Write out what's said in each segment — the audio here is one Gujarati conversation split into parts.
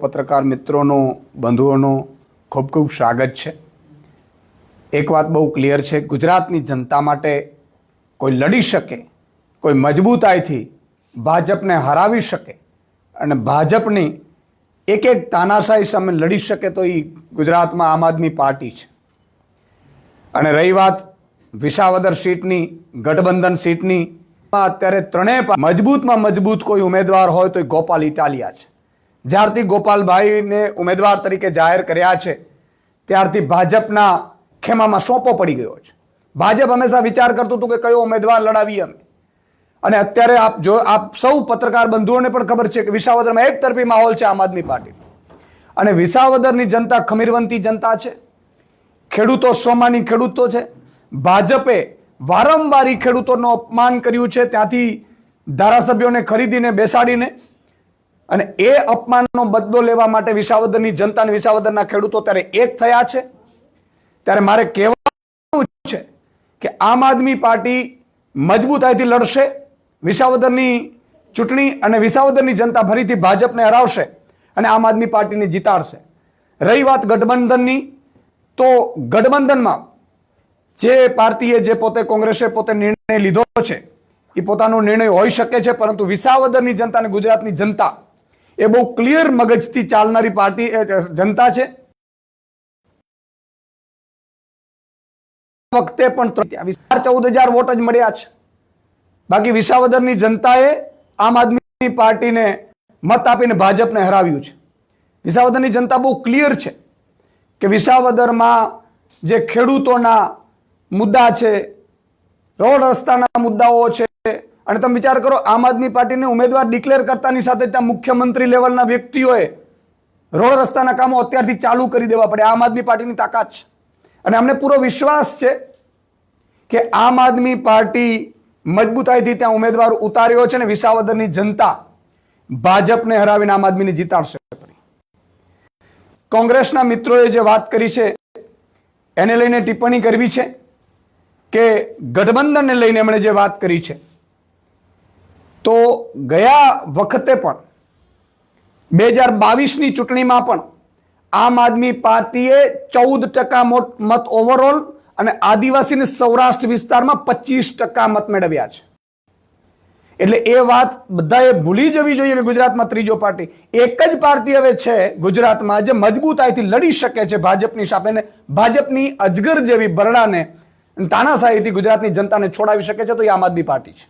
પત્રકાર મિત્રોનો, બંધુઓનો ખૂબ ખૂબ સ્વાગત છે. એક વાત બહુ ક્લિયર છે, ગુજરાતની જનતા માટે કોઈ લડી શકે, કોઈ મજબૂતાઈથી ભાજપને હરાવી શકે અને ભાજપની એક એક તાનાશાહી સામે લડી શકે તો એ ગુજરાતમાં આમ આદમી પાર્ટી છે. અને રહી વાત વિસાવદર સીટની, ગઠબંધન સીટની અત્યારે ત્રણેય મજબૂતમાં મજબૂત કોઈ ઉમેદવાર હોય તો એ ગોપાલ ઇટાલિયા છે. જ્યારથી ગોપાલભાઈને ઉમેદવાર તરીકે જાહેર કર્યા છે, ત્યારથી ભાજપના ખેમામાં સોંપો પડી ગયો છે. ભાજપ હંમેશા વિચાર કરતું હતું કે કયો ઉમેદવાર લડાવીએ અમે. અને અત્યારે આપ જો, આપ સૌ પત્રકાર બંધુઓને પણ ખબર છે કે વિસાવદરમાં એક તરફી માહોલ છે આમ આદમી પાર્ટી અને વિસાવદરની જનતા ખમીરવંતી જનતા છે. ખેડૂતો સોમાની ખેડૂતો છે. ભાજપે વારંવાર ખેડૂતોનું અપમાન કર્યું છે. ત્યાંથી ધારાસભ્યોને ખરીદીને બેસાડીને અને એ અપમાનનો બદલો લેવા માટે વિસાવદરની જનતા અને વિસાવદરના ખેડૂતો ત્યારે એક થયા છે. ત્યારે મારે કહેવાનું છે કે આમ આદમી પાર્ટી મજબૂતાઈથી લડશે, વિસાવદરની ચૂંટણી અને વિસાવદરની જનતા ફરીથી ભાજપને હરાવશે અને આમ આદમી પાર્ટીને જીતાડશે. રહી વાત ગઠબંધનની, તો ગઠબંધનમાં જે પાર્ટીએ જે પોતે કોંગ્રેસે પોતે નિર્ણય લીધો છે, એ પોતાનો નિર્ણય હોઈ શકે છે, પરંતુ વિસાવદરની જનતા અને ગુજરાતની જનતા એ બહુ ક્લિયર મગજથી ચાલનારી પાર્ટી જનતા છે. વખતે પણ ચૌદ હજાર વોટ જ મળ્યા છે. બાકી વિસાવદરની જનતાએ આમ આદમી પાર્ટીને મત આપીને ભાજપને હરાવ્યું છે. વિસાવદરની જનતા બહુ ક્લિયર છે કે વિસાવદરમાં જે ખેડૂતોના મુદ્દા છે, રોડ રસ્તાના મુદ્દાઓ છે અને તમે વિચાર કરો, આમ આદમી પાર્ટીને ઉમેદવાર ડિક્લેર કરતાની સાથે ત્યાં મુખ્યમંત્રી લેવલના વ્યક્તિઓએ રોડ રસ્તાના કામો અત્યારથી ચાલુ કરી દેવા પડે. આમ આદમી પાર્ટીની તાકાત છે. અને અમને પૂરો વિશ્વાસ છે કે આમ આદમી પાર્ટી મજબૂતાઈથી ત્યાં ઉમેદવાર ઉતાર્યો છે અને વિસાવદરની જનતા ભાજપને હરાવીને આમ આદમીને જીતાડશે. કોંગ્રેસના મિત્રોએ જે વાત કરી છે, એને લઈને ટિપ્પણી કરવી છે કે ગઠબંધનને લઈને એમણે જે વાત કરી છે તો ગયા વખતે પણ, બે હજાર બાવીસની ચૂંટણીમાં પણ આમ આદમી પાર્ટીએ ચૌદ ટકા મત ઓવરઓલ અને આદિવાસીની સૌરાષ્ટ્ર વિસ્તારમાં પચીસ ટકા મત મેળવ્યા છે. એટલે એ વાત બધાએ ભૂલી જવી જોઈએ કે ગુજરાતમાં ત્રીજો પાર્ટી. એક જ પાર્ટી હવે છે ગુજરાતમાં જે મજબૂતાઈથી લડી શકે છે ભાજપની સામે ભાજપની અજગર જેવી બરડાને તાનાશાહીથી ગુજરાતની જનતાને છોડાવી શકે છે, તો એ આમ આદમી પાર્ટી છે.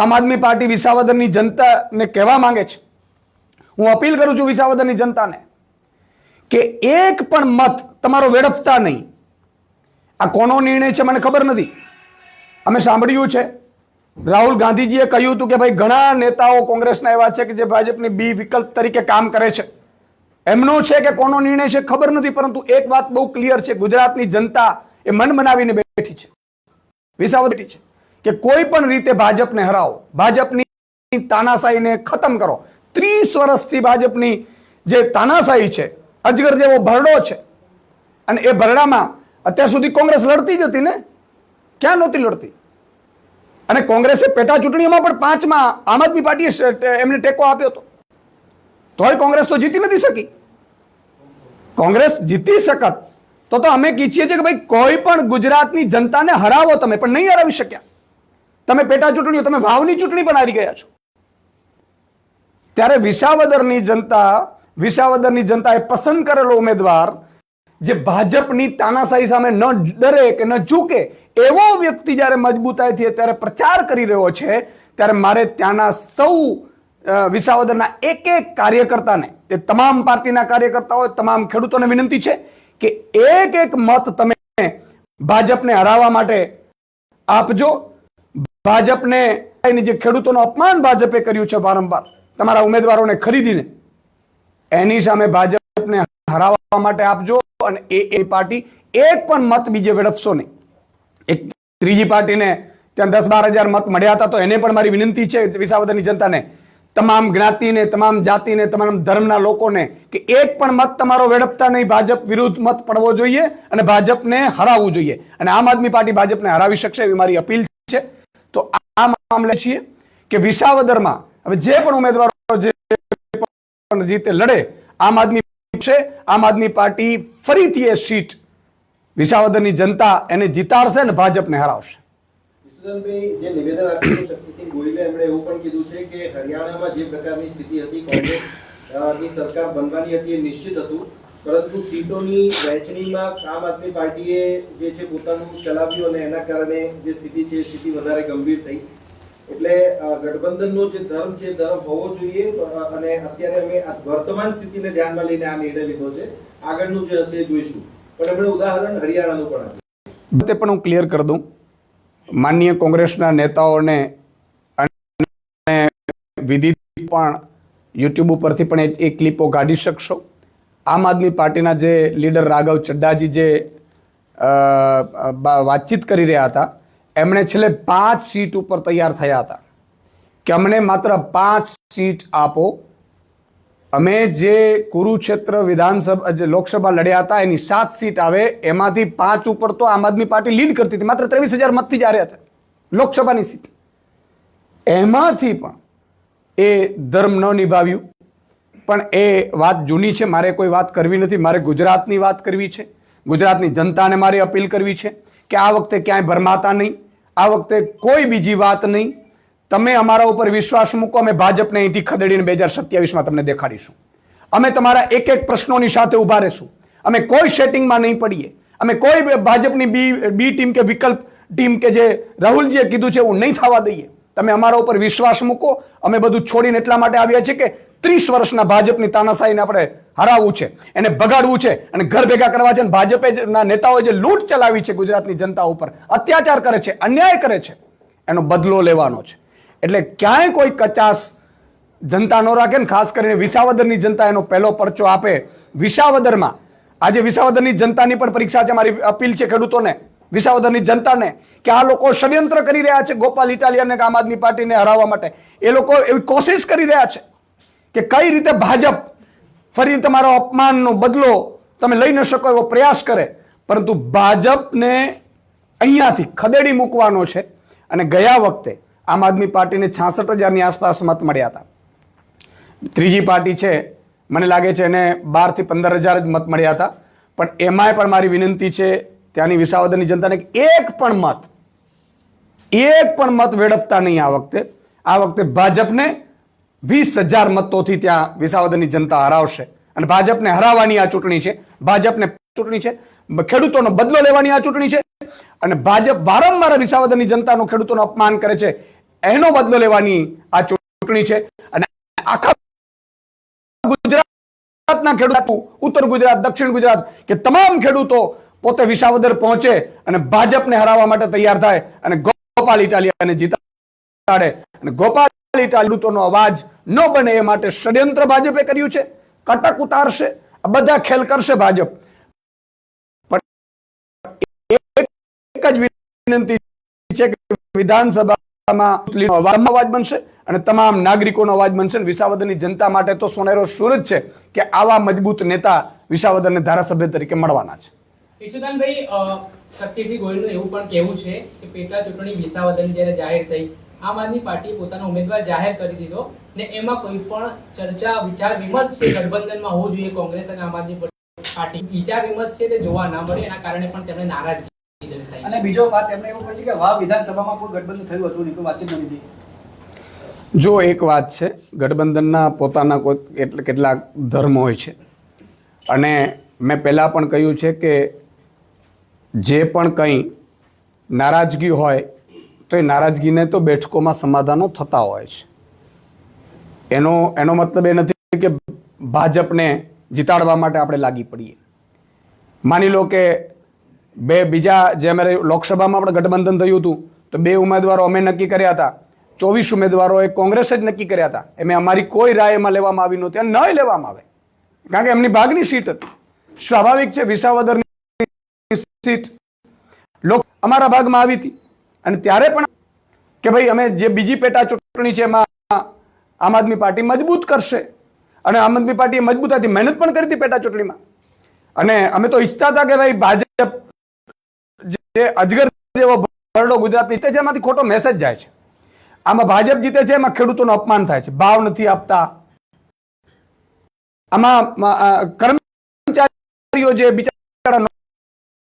આમ આદમી પાર્ટી વિસાવદરની જનતાને કહેવા માંગે છે. હું અપીલ કરું છું વિસાવદરની જનતાને કે એક પણ મત તમારો વેડફતા નહીં. આ કોનો નિર્ણય છે મને ખબર નથી. અમે સાંભળ્યું છે. રાહુલ ગાંધીજીએ કહ્યું હતું કે ભાઈ ઘણા નેતાઓ કોંગ્રેસના એવા છે કે જે ભાજપની બી વિકલ્પ તરીકે કામ કરે છે. એમનો છે કે કોનો નિર્ણય છે ખબર નથી, પરંતુ એક વાત બહુ ક્લિયર છે. ગુજરાતની જનતા એ મન બનાવીને બેઠી છે. વિસાવદ બેઠી છે કે કોઈ પણ રીતે ભાજપને હરાવો, ભાજપની તાનાશાહીને ખતમ કરો. ત્રીસ વર્ષથી ભાજપની જે તાનાશાહી છે, અજગર જેવો ભરડો છે, અને એ ભરડામાં અત્યાર સુધી કોંગ્રેસ લડતી જ હતી ને? ક્યાં નહોતી લડતી? અને કોંગ્રેસે પેટા ચૂંટણીઓમાં પણ પાંચમાં આમ આદમી પાર્ટીએ એમને ટેકો આપ્યો હતો. તોય કોંગ્રેસ તો જીતી નથી શકી. કોંગ્રેસ જીતી શકત, તો તો અમે કહીએ છીએ કે ભાઈ કોઈ પણ ગુજરાતની જનતાને હરાવો તમે, પણ નહીં હરાવી શક્યા. તમે પેટા ચૂંટણીઓ, તમે વાવની ચૂંટણી પણ હારી ગયા છો. ત્યારે વિસાવદરની જનતા, વિસાવદરની જનતાએ પસંદ કરેલો ઉમેદવાર જે ભાજપની તાનાશાહી સામે ન ડરે કે ન ઝૂકે, એવો વ્યક્તિ જ્યારે મજબૂતાઈથી અત્યારે પ્રચાર કરી રહ્યો છે, ત્યારે મારે ત્યાંના સૌ વિસાવદરના એક એક કાર્યકર્તાને, એ તમામ પાર્ટીના કાર્યકર્તાઓ તમામ ખેડૂતોને વિનંતી છે કે એક એક મત તમે ભાજપને હરાવવા માટે આપજો. ભાજપને એની જે ખેડૂતોનું અપમાન ભાજપે કર્યું છે વારંવાર, તમારા ઉમેદવારોને ખરીદીને, એની સામે ભાજપને હરાવવા માટે આપજો અને એ એ પાર્ટી એક પણ મત બીજે વેડફશો નહીં. એક ત્રીજી પાર્ટીને ત્યાં દસ બાર હજાર મત મળ્યા હતા તો એને પણ મારી વિનંતી છે વિસાવદરની જનતાને, તમામ જ્ઞાતિને, તમામ જાતિને, તમામ ધર્મના લોકોને કે એક પણ મત તમારો વેડપતા નહીં, ભાજપ વિરુદ્ધ મત પડવો જોઈએ અને ભાજપને હરાવવું જોઈએ. અને આમ આદમી પાર્ટી ભાજપને હરાવી શકશે એવી મારી અપીલ છે. આ મામલે છીએ કે વિસાવદરમાં હવે જે પણ ઉમેદવારો જે રીતે લડે, આમ આદમી છે, આમ આદમી પાર્ટી ફરીથી એ સીટ વિસાવદરની જનતા એને જીતાડશે ને ભાજપને હરાવશે. સરકાર બનવાની હતી એ નિશ્ચિત હતું. પરંતુ સીટોની વહેંચણીમાં આમ આદમી પાર્ટીએ જે છે પોતાનું ચલાવ્યું અને એના કારણે જે સ્થિતિ છે, સ્થિતિ વધારે ગંભીર થઈ. એટલે ગઠબંધનનો જે ધર્મ છે, ધર્મ હોવો જોઈએ અને અત્યારે અમે વર્તમાન સ્થિતિને ધ્યાનમાં લઈને આ નિર્ણય લીધો છે. આગળનું જે હશે જોઈશું. પણ એમણે ઉદાહરણ હરિયાણાનું પણ આપ્યું. તે પણ હું ક્લિયર કરી દઉં. માન્ય કોંગ્રેસના નેતાઓને અને વિધિ પણ યુટ્યુબ ઉપરથી પણ એ ક્લિપો કાઢી શકશો. આમ આદમી પાર્ટીના જે લીડર રાઘવ ચડ્ડાજી જે વાતચીત કરી રહ્યા હતા, એમણે છેલ્લે પાંચ સીટ ઉપર તૈયાર થયા હતા. કે અમને માત્ર પાંચ સીટ આપો. અમે જે કુરુક્ષેત્ર વિધાનસભા, જે લોકસભા લડ્યા હતા, એની સાત સીટ આવે, એમાંથી પાંચ ઉપર તો આમ આદમી પાર્ટી લીડ કરતી હતી. માત્ર ત્રેવીસ હજાર મતથી જ હતા લોકસભાની સીટ. એમાંથી પણ એ ધર્મ ન નિભાવ્યું. પણ એ વાત જૂની છે, મારે કોઈ વાત કરવી નથી, મારે ગુજરાતની વાત કરવી છે, ગુજરાતની જનતાને મારે અપીલ કરવી છે કે આ વખતે ક્યાંય ભરમાતા નહીં, આ વખતે કોઈ બીજી વાત નહીં. તમે અમારા ઉપર વિશ્વાસ મૂકો, અમે ભાજપને અહીંથી ખદેડીને બે હજાર સત્યાવીસમાં તમને દેખાડીશું. અમે તમારા એક એક પ્રશ્નોની સાથે ઊભા રહેશું. અમે કોઈ સેટિંગમાં નહીં પડીએ. અમે કોઈ ભાજપની બી બી ટીમ કે વિકલ્પ ટીમ કે જે રાહુલજીએ કીધું છે, એવું નહીં થવા દઈએ. તમે અમારા ઉપર વિશ્વાસ મૂકો. અમે બધું છોડીને એટલા માટે આવ્યા છે કે ત્રીસ વર્ષના ભાજપની તાનાશાહીને આપણે હરાવવું છે, એને બગાડવું છે અને ઘર ભેગા કરવા છે અને ભાજપે ના નેતાઓએ જે લૂંટ ચલાવી છે ગુજરાતની જનતા ઉપર, અત્યાચાર કરે છે, અન્યાય કરે છે, એનો બદલો લેવાનો છે. એટલે ક્યાંય કોઈ કચાસ જનતા નો રાખે ને ખાસ કરીને વિસાવદરની જનતા એનો પહેલો પરચો આપે. વિસાવદરમાં, આજે વિસાવદરની જનતાની પણ પરીક્ષા છે, મારી અપીલ છે ખેડૂતોને, વિસાવદરની જનતાને, કે આ લોકો ષડયંત્ર કરી રહ્યા છે ગોપાલ ઇટાલિયન આમ આદમી પાર્ટીને હરાવવા માટે. એ લોકો એવી કોશિશ કરી રહ્યા છે. કે કઈ રીતે ભાજપ ફરી તમારો અપમાનનો બદલો તમે લઈ ન શકો એવો પ્રયાસ કરે. પરંતુ ભાજપને અહીંયાથી ખદેડી મૂકવાનો છે અને ગયા વખતે આમ આદમી પાર્ટીને છાસઠ હજારની આસપાસ મત મળ્યા હતા. ત્રીજી પાર્ટી છે, મને લાગે છે એને બારથી પંદર હજાર જ મત મળ્યા હતા. પણ એમાંય પણ મારી વિનંતી છે, ત્યાંની વિસાવદરની જનતાને એક પણ મત, એક પણ મત વેડપતા નહીં આ વખતે. આ વખતે ભાજપને વીસ હજાર મતોથી ત્યાં વિસાવદરની જનતા હરાવશે. અને ભાજપને હરાવવાની આ ચૂંટણી છે. ભાજપને ચૂંટણી છે. ખેડૂતોનો બદલો લેવાની આ ચૂંટણી છે. અને ભાજપ વારંવાર વિસાવદરની જનતાનો ખેડૂતોનો અપમાન કરે છે. એનો બદલો લેવાની આ ચૂંટણી છે. અને આખા ગુજરાતના ખેડૂતો, ઉત્તર ગુજરાત, દક્ષિણ ગુજરાત, કે તમામ ખેડૂતો પોતે વિસાવદર પહોંચે અને ભાજપને હરાવવા માટે તૈયાર થાય અને ગોપાલ ઇટાલિયાને જીતાડે. અને ગોપાલ ખેડૂતોનો અવાજ ન બને એ માટે ષડયંત્ર ભાજપે કર્યું છે. કટક ઉતારશે, આ બધા ખેલ કરશે ભાજપ. એક જ વિનંતી છે કે વિધાનસભામાં અવાજ બનશે અને તમામ નાગરિકોનો અવાજ બનશે વિસાવદરની જનતા માટે તો સોનેરો સુરજ છે કે આવા મજબૂત નેતા વિસાવદરને ધારાસભ્ય તરીકે મળવાના છે. ઈશુદાનભાઈ શક્તિસિંહ ગોહિલનું એવું પણ કહેવું છે કે પેટા ચૂંટણી વિસાવદન જ્યારે જાહેર થઈ આમ આદમી પાર્ટીએ પોતાનો ઉમેદવાર જાહેર કરી દીધો ને એમાં કોઈ પણ ચર્ચા વિચાર વિમર્શ છે ગઠબંધનમાં હોવો જોઈએ કોંગ્રેસ અને આમ આદમી પાર્ટી. વિચાર વિમર્શ છે તે જોવા ના મળે એના કારણે પણ તેમણે નારાજગી દર્શાવી. અને બીજો વાત એમણે એવું કહ્યું છે કે વાહ વિધાનસભામાં કોઈ ગઠબંધન થયું હતું નહીં કોઈ વાતચીત નથી હતી? જો એક વાત છે ગઠબંધનના પોતાના કોઈ એટલે કેટલાક ધર્મ હોય છે. અને મેં પહેલાં પણ કહ્યું છે કે જે પણ કંઈ નારાજગી હોય તો એ નારાજગીને તો બેઠકોમાં સમાધાનો થતા હોય છે. એનો એનો મતલબ એ નથી કે ભાજપને જીતાડવા માટે આપણે લાગી પડીએ. માની લો કે બે, બીજા જે અમારે લોકસભામાં આપણે ગઠબંધન થયું હતું, તો બે ઉમેદવારો અમે નક્કી કર્યા હતા. ચોવીસ ઉમેદવારોએ કોંગ્રેસે જ નક્કી કર્યા હતા. એમાં અમારી કોઈ રાય એમાં લેવામાં આવી નહોતી અને નહીં લેવામાં આવે. કારણ કે એમની ભાગની સીટ હતી. સ્વાભાવિક છે, વિસાવદરની સીટ લોક, અમારા ભાગમાં આવી હતી. અને ત્યારે પણ કે ભાઈ, અમે જે બીજી પેટા ચૂંટણી છે એમાં આમ આદમી પાર્ટી મજબૂત કરશે. અને આમ આદમી પાર્ટીએ મજબૂતાથી મહેનત પણ કરી હતી પેટા ચૂંટણીમાં. અને અમે તો ઈચ્છતા હતા કે ભાઈ, ભાજપ જે અજગર જેવો ભરડો ગુજરાતની જીતે છે, એમાંથી ખોટો મેસેજ જાય છે. આમાં ભાજપ જીતે છે, એમાં ખેડૂતોનું અપમાન થાય છે. ભાવ નથી આપતા. આમાં કર્મચારીઓ જે બિચારા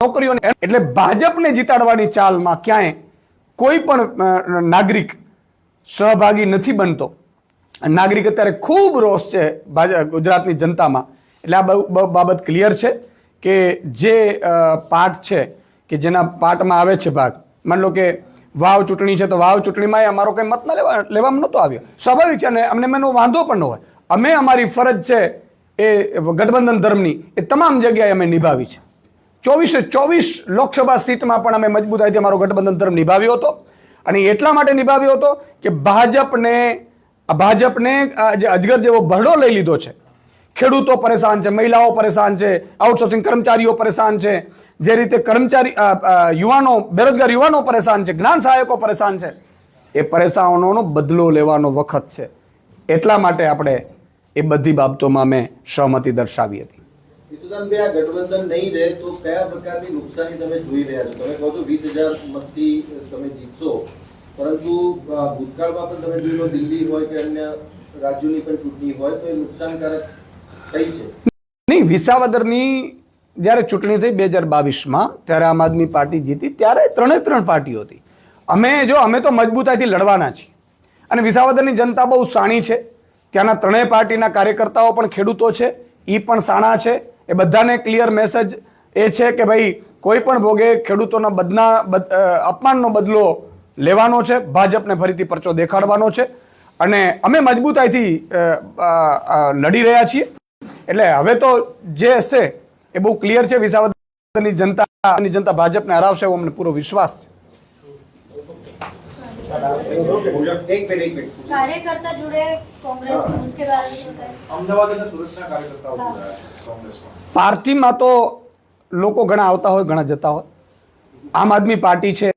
નોકરીઓને એટલે ભાજપને જીતાડવાની ચાલમાં ક્યાંય કોઈ પણ નાગરિક સહભાગી નથી બનતો. નાગરિક અત્યારે ખૂબ રોષ છે ગુજરાતની જનતામાં. એટલે આ બાબત ક્લિયર છે કે જે પાઠ છે કે જેના પાઠમાં આવે છે ભાગ, માની લો કે વાવ ચૂંટણી છે તો વાવ ચૂંટણીમાં અમારો કંઈ મત ન લેવા, લેવામાં નહોતો આવ્યો. સ્વાભાવિક છે અને અમને એનો વાંધો પણ ન હોય. અમે અમારી ફરજ છે એ ગઠબંધન ધર્મની, એ તમામ જગ્યાએ અમે નિભાવી છે. ચોવીસે ચોવીસ લોકસભા સીટમાં પણ અમે મજબૂતાઈથી અમારો ગઠબંધન ધર્મ નિભાવ્યો હતો. અને એટલા માટે નિભાવ્યો હતો કે ભાજપને ભાજપને જે અજગર જેવો ભરડો લઈ લીધો છે. ખેડૂતો પરેશાન છે, મહિલાઓ પરેશાન છે આઉટસોર્સિંગ કર્મચારીઓ પરેશાન છે, જે રીતે કર્મચારી યુવાનો, બેરોજગાર યુવાનો પરેશાન છે, જ્ઞાન સહાયકો પરેશાન છે, એ પરેશાનોનો બદલો લેવાનો વખત છે. એટલા માટે આપણે એ બધી બાબતોમાં અમે સહમતિ દર્શાવી હતી. નહીં ચૂંટણી થઈ વિસાવદરની જ્યારે ચૂંટણી થઈ બે હજાર બાવીસમાં, ત્યારે આમ આદમી પાર્ટી જીતી, ત્યારે ત્રણે ત્રણ પાર્ટીઓ હતી. અમે જો, અમે તો મજબૂતાઈથી લડવાના છીએ. અને વિસાવદરની જનતા બહુ સાણી છે. ત્યાંના ત્રણેય પાર્ટીના કાર્યકર્તાઓ પણ ખેડૂતો છે એ પણ સાણા છે. એ બધાને ક્લિયર મેસેજ એ છે કે ભાઈ, કોઈ પણ ભોગે ખેડૂતોના બદના, બદ- અપમાનનો બદલો લેવાનો છે, ભાજપને ફરીથી પરચો દેખાડવાનો છે અને અમે મજબૂતાઈથી લડી રહ્યા છીએ. એટલે હવે તો જે હશે એ બહુ ક્લિયર છે. વિસાવદરની જનતાની જનતા ભાજપને હરાવશે એવો અમને પૂરો વિશ્વાસ છે. કાર્યકર્તા જોડે કોંગ્રેસ કે અમદાવાદ અને સુરતના કાર્યકર્તાઓ કોંગ્રેસમાં. પાર્ટીમાં તો લોકો ઘણા આવતા હોય ઘણા જતા હોય. આમ આદમી પાર્ટી છે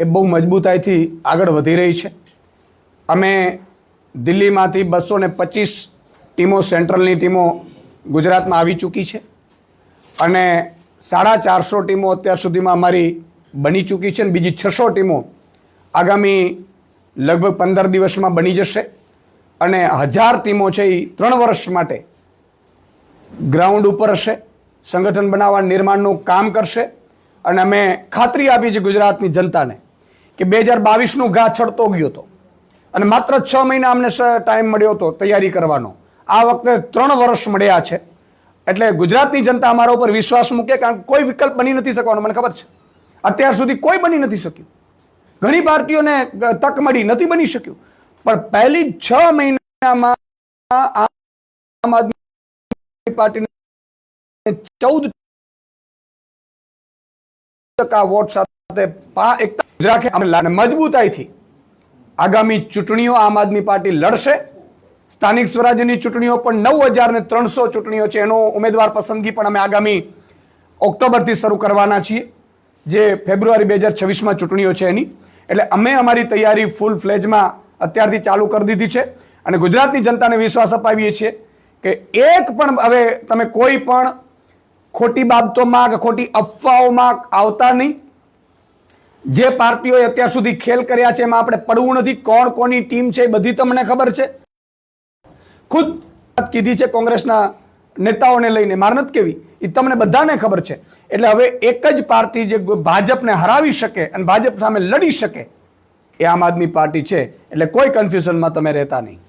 એ બહુ મજબૂતાઈથી આગળ વધી રહી છે. અમે દિલ્હીમાંથી બસો ને પચીસ ટીમો સેન્ટ્રલની ટીમો ગુજરાતમાં આવી ચૂકી છે. અને સાડા ચારસો ટીમો અત્યાર સુધીમાં અમારી બની ચૂકી છે અને બીજી છસો ટીમો આગામી લગભગ પંદર દિવસમાં બની જશે અને હજાર ટીમો છે એ ત્રણ વર્ષ માટે ગ્રાઉન્ડ ઉપર હશે, સંગઠન બનાવવા નિર્માણનું કામ કરશે અને અમે ખાતરી આપી છે ગુજરાતની જનતાને કે બે હજાર બાવીસનું ઘા છડતો ગયો હતો અને માત્ર છ મહિના અમને ટાઈમ મળ્યો હતો તૈયારી કરવાનો. આ વખતે ત્રણ વર્ષ મળ્યા છે. એટલે ગુજરાતની જનતા અમારા ઉપર વિશ્વાસ મૂકે કારણ કે કોઈ વિકલ્પ બની નથી શકવાનો, મને ખબર છે. અત્યાર સુધી કોઈ બની નથી શક્યું. ઘણી પાર્ટીઓને તક મળી નથી બની શક્યું. પણ પહેલી છ મહિનામાં આમ આદમી પાર્ટીને ચૌદ ટકા વોટ સાથે રાખે. મજબૂતાઈથી આગામી ચૂંટણીઓ આમ આદમી પાર્ટી લડશે. સ્થાનિક સ્વરાજ્યની ચૂંટણીઓ પણ નવ હજાર ને ત્રણસો ચૂંટણીઓ છે. એનો ઉમેદવાર પસંદગી પણ અમે આગામી ઓક્ટોબરથી શરૂ કરવાના છીએ, જે ફેબ્રુઆરી બે હજાર છવ્વીસમાં ચૂંટણીઓ છે એની. એટલે અમે અમારી તૈયારી ફૂલ ફ્લેજમાં અત્યારથી ચાલુ કરી દીધી છે. અને ગુજરાતની જનતાને વિશ્વાસ અપાવીએ છીએ કે એક પણ હવે તમે કોઈ પણ ખોટી બાબતોમાં કે ખોટી અફવાઓમાં આવતા નહીં. જે પાર્ટીઓએ અત્યાર સુધી ખેલ કર્યા છે એમાં આપણે પડવું નથી. કોણ કોની ટીમ છે એ બધી તમને ખબર છે. ખુદ કીધી છે કોંગ્રેસના નેતાઓને લઈને મારનત કેવી? એ તમને બધાને ખબર છે. એટલે હવે એક જ પાર્ટી જે ભાજપને હરાવી શકે અને ભાજપ સામે લડી શકે, એ આમ આદમી પાર્ટી છે. એટલે કોઈ કન્ફ્યુઝનમાં તમે રહેતા નહીં.